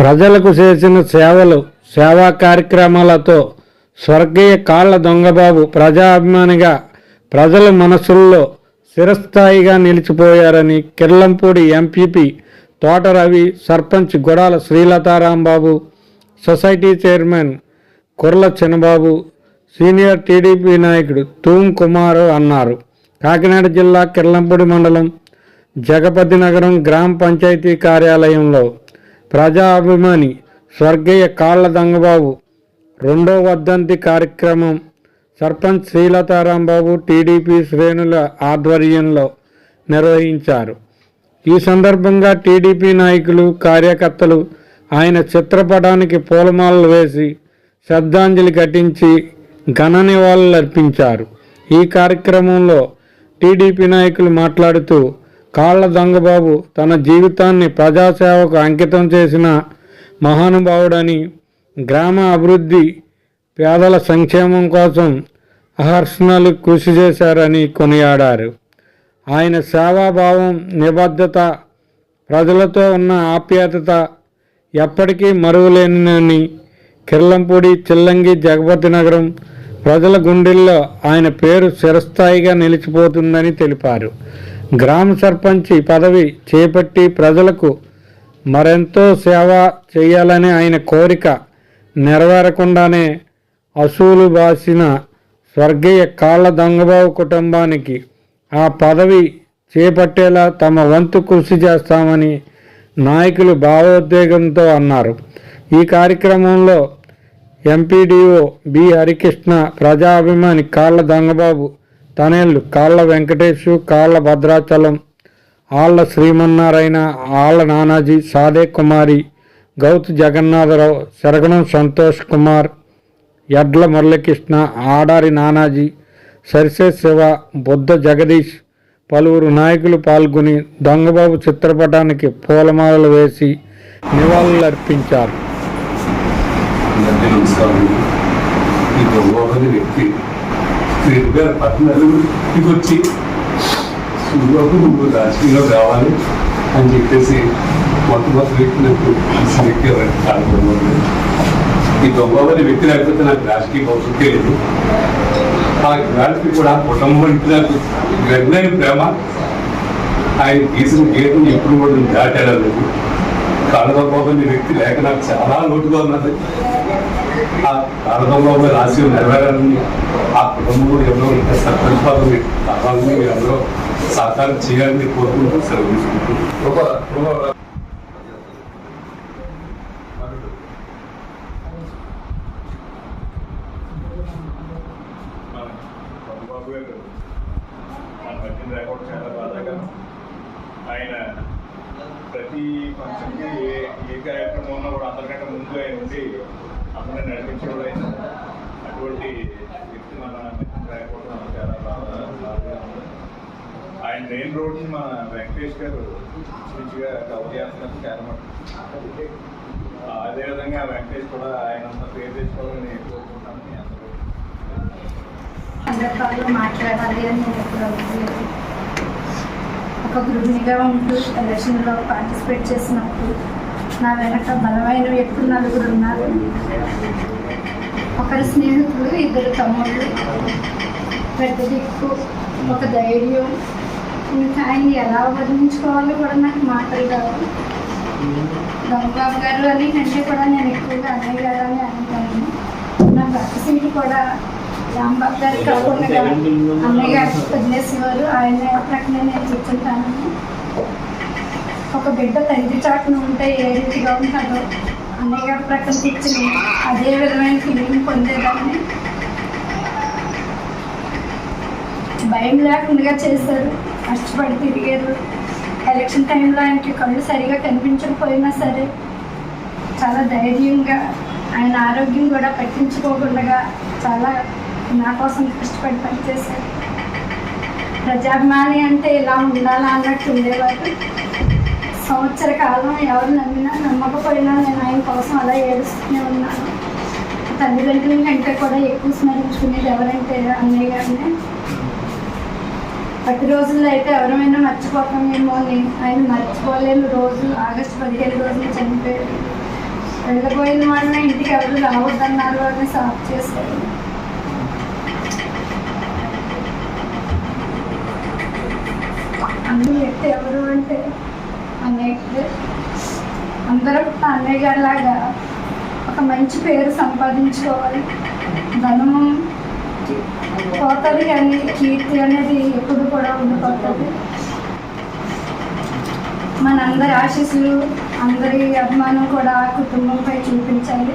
ప్రజలకు చేసిన సేవలు సేవా కార్యక్రమాలతో స్వర్గీయ కాళ్ళ దొంగబాబు ప్రజాభిమానిగా ప్రజల మనసుల్లో చిరస్థాయిగా నిలిచిపోయారని Kirlampudi MPP Thota Ravi sarpanch Godala Srilatha Rambabu society chairman Kurla Chinnababu senior TDP నాయకుడు తూమ్ కుమార్ అన్నారు. కాకినాడ జిల్లా కిర్లంపూడి మండలం జగపతి నగరం గ్రామ పంచాయతీ కార్యాలయంలో ప్రజాభిమాని స్వర్గీయ కాళ్ళ దంగబాబు రెండో వర్ధంతి కార్యక్రమం సర్పంచ్ శ్రీలతారాంబాబు టీడీపీ శ్రేణుల ఆధ్వర్యంలో నిర్వహించారు. ఈ సందర్భంగా టీడీపీ నాయకులు కార్యకర్తలు ఆయన చిత్రపటానికి పూలమాలలు వేసి శ్రద్ధాంజలి ఘటించి ఘన నివాళులు అర్పించారు ఈ కార్యక్రమంలో టీడీపీ నాయకులు మాట్లాడుతూ కాళ్ళ దొంగబాబు తన జీవితాన్ని ప్రజాసేవకు అంకితం చేసిన మహానుభావుడని గ్రామ అభివృద్ధి పేదల సంక్షేమం కోసం అహర్షణలు కృషి చేశారని కొనియాడారు. ఆయన సేవాభావం నిబద్ధత ప్రజలతో ఉన్న ఆప్యాయత ఎప్పటికీ మరువలేనని కిర్లంపూడి చిల్లంగి జగపతి నగరం ప్రజల గుండెల్లో ఆయన పేరు చిరస్థాయిగా నిలిచిపోతుందని తెలిపారు. గ్రామ సర్పంచి పదవి చేపట్టి ప్రజలకు మరెంతో సేవ చేయాలని ఆయన కోరిక నెరవేరకుండానే అసూలు బాసిన స్వర్గీయ కాళ్ళ దొంగబాబు కుటుంబానికి ఆ పదవి చేపట్టేలా తమ వంతు కృషి చేస్తామని నాయకులు భావోద్వేగంతో అన్నారు. ఈ కార్యక్రమంలో ఎంపీడీఓ బి హరికృష్ణ ప్రజాభిమాని కాళ్ళ దొంగబాబు తనేళ్ళు కాళ్ళ వెంకటేశు కాళ్ళ భద్రాచలం ఆళ్ళ శ్రీమన్నారాయణ ఆళ్ళ నానాజీ సాదే కుమారి గౌతు జగన్నాథరావు శరగణం సంతోష్ కుమార్ ఎడ్ల మురళీకృష్ణ ఆడారి నానాజీ సరిసే శివ బుద్ధ జగదీష్ పలువురు నాయకులు పాల్గొని దొంగబాబు చిత్రపటానికి పూలమాలలు వేసి నివాళులర్పించారు. అర్పించారు నమస్కారం. వ్యక్తి రేపు గారు పట్టణాలు ఇది వచ్చి నువ్వు నువ్వు రాజకీయంలో రావాలి అని చెప్పేసి మొట్టమొదటి వ్యక్తి నాకు సరిగ్గా కారణం ఈ దొంగవారి వ్యక్తి లేకపోతే నాకు రాజకీయ భవిష్యత్తే లేదు. ఆ రాజకీయ కూడా కుటుంబం అంటే నాకు గర్భమైన ప్రేమ. ఆయన తీసిన గీతం ఎప్పుడు కూడా నేను దాటాడలేదు. కాళ్ళదొంగ వ్యక్తి లేక నాకు చాలా లోటుగా ఉన్నది. ఆ కాళ్ళదొంగ రాసి నెరవేరాలని ఆ కుటుంబంలో ఎవరో ఇంకా సర్పంచ్ పదవి కావాలని మీరు అందరూ సహకారం చేయాలని కోరుకుంటూ సెలవు ఆయన ప్రతి ఫంక్షన్కి ఏ ఏ కార్యక్రమం ఉన్నా కూడా అందరికంటే ముందు ఆయన ఉండి అందరిని నడిపించేవాడు అటువంటి వ్యక్తి మన మధ్యన చాలా బాధ బాధగా ఉంది. ఆయన మెయిన్ రోడ్ని మన వెంకటేష్ గారు మంచిగా కవర్ చేస్తున్నారు చాలా అదేవిధంగా వెంకటేష్ కూడా ఆయన అంత పేరు తెచ్చుకోవాలని నేను కోరుకుంటాను అందరూ సందర్భాల్లో మాట్లాడాలి అని నేను ఎప్పుడు అనుకోలేదు. ఒక గృహిణిగా ఉంటూ ఎలక్షన్లో పార్టిసిపేట్ చేసినప్పుడు నా వెనక బలమైన వ్యక్తులు నలుగురు ఉన్నారు? ఒకరి స్నేహితులు ఇద్దరు తమ్ముళ్ళు పెద్ద దిక్కు ఒక ధైర్యం. ఇంకా ఆయన ఎలా వర్ణించుకోవాలో కూడా నాకు మాటలు రావు. దొంగబాబు గారు అని కంటే కూడా నేను ఎక్కువగా అన్నయ్య గారు అని అనుకున్నాను నా భర్త సీటు కూడా రాంబాబు గారు కాకుండా అన్నయ్య గారు వదిలేసేవారు. ఆయన ప్రక్కన నేను కూర్చుంటాను ఒక బిడ్డ తండ్రి చాటున ఉంటే ఏ రీతిగా ఉంటుందో అన్నయ్య గారు ప్రకటించిన అదే విధమైన ఫీలింగ్ పొందేదాన్ని. భయం లేకుండా చేశారు. కష్టపడి తిరిగారు. ఎలక్షన్ టైంలో ఆయనకి కళ్ళు సరిగా కనిపించకపోయినా సరే చాలా ధైర్యంగా ఆయన ఆరోగ్యం కూడా పట్టించుకోకుండా చాలా నా కోసం కష్టపడి పనిచేశారు. ప్రజాభిమాని అంటే ఇలా ఉండాలా అన్నట్టు ఉండేవారు. సంవత్సర కాలం ఎవరు నమ్మినా నమ్మకపోయినా నేను ఆయన కోసం అలా ఏడుస్తూనే ఉన్నాను. తల్లిదండ్రుల కంటే కూడా ఎక్కువ స్మరించుకునేది ఎవరంటే అన్నయ్య గారిని. ప్రతి రోజుల్లో అయితే ఎవరైనా మర్చిపోతామేమో అని ఆయన మర్చిపోలేని రోజు ఆగస్టు పదిహేను రోజులు చనిపోయారు వెళ్ళిపోయిన వాళ్ళ ఇంటికి ఎవరు రావద్దన్నారు అని సాఫ్ చేశారు. అన్ని ఎవరు అంటే అన్నయ్యకి అందరూ అన్నయ్య గారిలాగా ఒక మంచి పేరు సంపాదించుకోవాలి. ధనము పోతుంది కానీ కీర్తి అనేది ఎప్పుడు కూడా ఉండిపోతుంది. మనందరి ఆశీస్సులు అందరి అభిమానం కూడా కుటుంబంపై చూపించాలి.